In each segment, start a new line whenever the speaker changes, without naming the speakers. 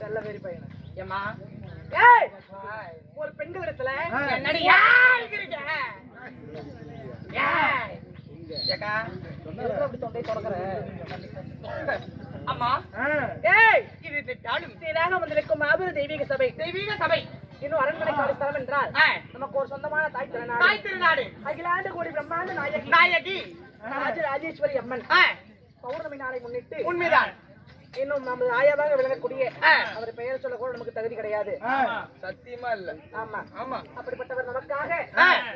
செல்ல வெறி பையன். ஏய் ஒரு பெண்கள் இடத்துல
என்னடி யார் இருக்கீங்க? ஏய். ஏக்கா,
எதுக்கு அப்படி தொண்டை தொடக்கிற
அம்மா
ஏய்
இது திட்டாலும்
சீராக வந்திருக்கும் மாபெரும் தெய்வீக சபை.
தெய்வீக சபை.
இன்னும் அரண்மனை காவல் ஸ்தலம் என்றால் நமக்கு ஒரு சொந்தமான தாய் திருநாடு.
தாய் திருநாடு.
அகிலாண்டு கோடி பிரம்மாண்ட நாயகி.
நாயகி.
ராஜ ராஜேஸ்வரி அம்மன். பௌர்ணமி நாளை முன்னிட்டு
உண்மைதான்.
இன்னும் நமது ஆயாவாக விளங்கக்கூடிய. அவர் பெயர் சொல்ல கூட நமக்கு தகுதி கிடையாது.
சத்தியமா இல்ல.
ஆமா.
ஆமா.
அப்படிப்பட்டவர் நமக்காக.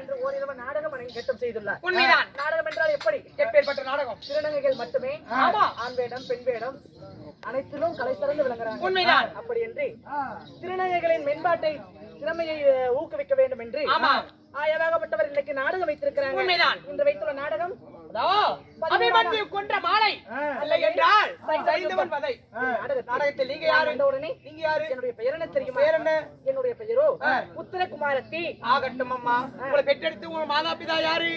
இன்று ஓரிரவு நாடகம் அரங்கேற்றம் செய்துள்ளார்.
உண்மைதான்.
நாடகம் என்றால் எப்படி?
எப்பேற்பட்ட நாடகம்?
திருநங்கைகள் மட்டுமே?
ஆமா.
ஆண் வேடம் பெண் வேடம் அனைத்திலும் கலை சிறந்து விளங்குறாங்க.
உண்மைதான்.
அப்படி என்று திருநங்கைகளின் மேம்பாட்டை திறமையை ஊக்குவிக்க வேண்டும் என்று. ஆயவாகப்பட்டவர் இன்னைக்கு நாடகம் வைத்திருக்கிறாங்க.
உண்மைதான்.
இன்று வைத்துள்ள நாடகம்
அபிமன்யு கொன்ற மாலை. இல்லை என்றால் சைந்தவன் வதை.
நாடகத்தில்
நாடகத்தில் நீங்க
நான்
யாரு?
வந்த உடனே
நீங்க யாரு?
என்னுடைய பெயர் என்ன தெரியுமா?
பெயர் என்ன?
என்னுடைய பெயரோ உத்தரகுமாரத்தி.
ஆகட்டும் அம்மா. உங்களை பெற்றெடுத்து உங்க மாதா பிதா யாரு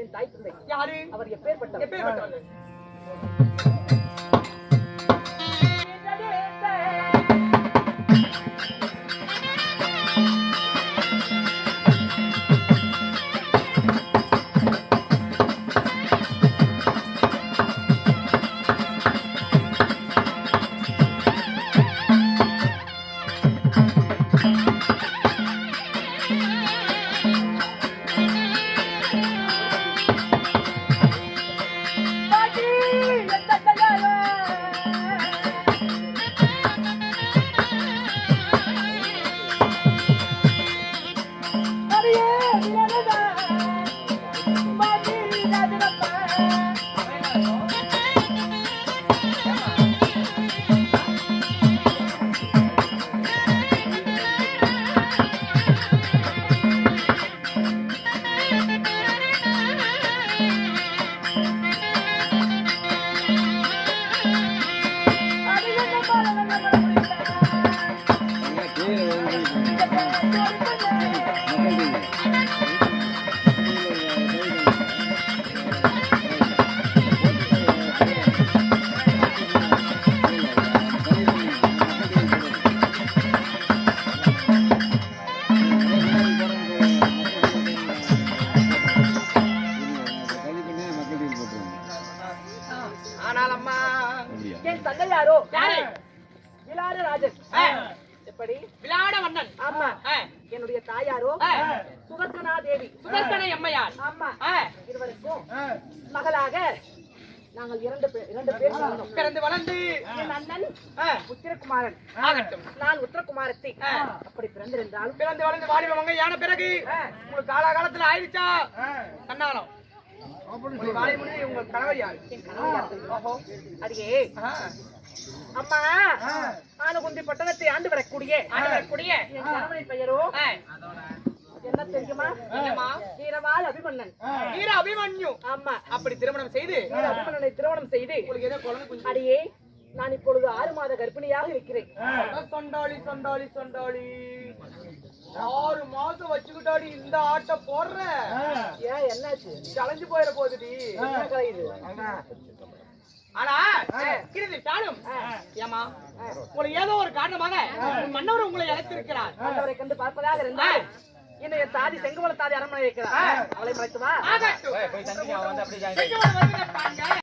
என் தாய் தந்தை.
யாரு?
அவர் எப்பேற்பட்டவர்.
Sarıya bilemeden அம்மா.
என் தந்தை யாரோ?
யாரு?
இலாறு ராஜன்.
ஆ.
எப்படி?
விளையாட வண்ணன்.
ஆமா.
ஆ,
என்னுடைய தாயாரோ. சுகர்கனா தேவி
சுதர்சன எம்மையார்
ஆமா.
ஆ,
இருவருக்கும் மகளாக நாங்கள் இரண்டு பேர் இரண்டு பேர்.
பிறந்து வளர்ந்து.
என் அண்ணன்
ஆ,
உத்திரகுமாரன்.
ஆகட்டும்.
நான் உத்திரகுமாரத்தி.
ஆ.
அப்படி பிறந்திருந்தாலும்
பிறந்து வளர்ந்து வாலிபவங்க யான பிறகு. உங்களுக்கு காலாகாலத்துல ஆயிடுச்சா? கண்ணாலம். கணவர் யாரு?
அம்மா ஆனகுந்தி பட்டணத்தை ஆண்டு வரக்கூடிய
ஆண்டு வரக்கூடிய.
என் கணவனின் பெயரோ?
ஆ,
என்ன தெரியுமா? வீரவாள் அபிமன்னன்
வீர அபிமன்யு.
ஆமா.
அப்படி திருமணம் செய்து.
வீர அபிமன்னனை திருமணம் செய்து.
உங்களுக்கு ஏதோ குழந்தை
அடியே நான் இப்பொழுது ஆறு மாத கர்ப்பிணியாக இருக்கிறேன்.
சொண்டாளி சொண்டாளி சொண்டாளி வச்சுக்கிட்டாடி இந்த ஆட்ட போடுற.
ஏன் என்னாச்சு?
கலைஞ்சு போயிட போகுதுடி. ஆனா கிருதி தானும் ஏமா ஏதோ ஒரு காரணமாக மன்னவர் உங்களை அழைத்திருக்கிறார்.
ஆண்டவரை கண்டு பார்ப்பதாக இருந்தால் இன்னும் என் தாதி செங்கமல தாதி அரண்மனை இருக்கிறார் அவளை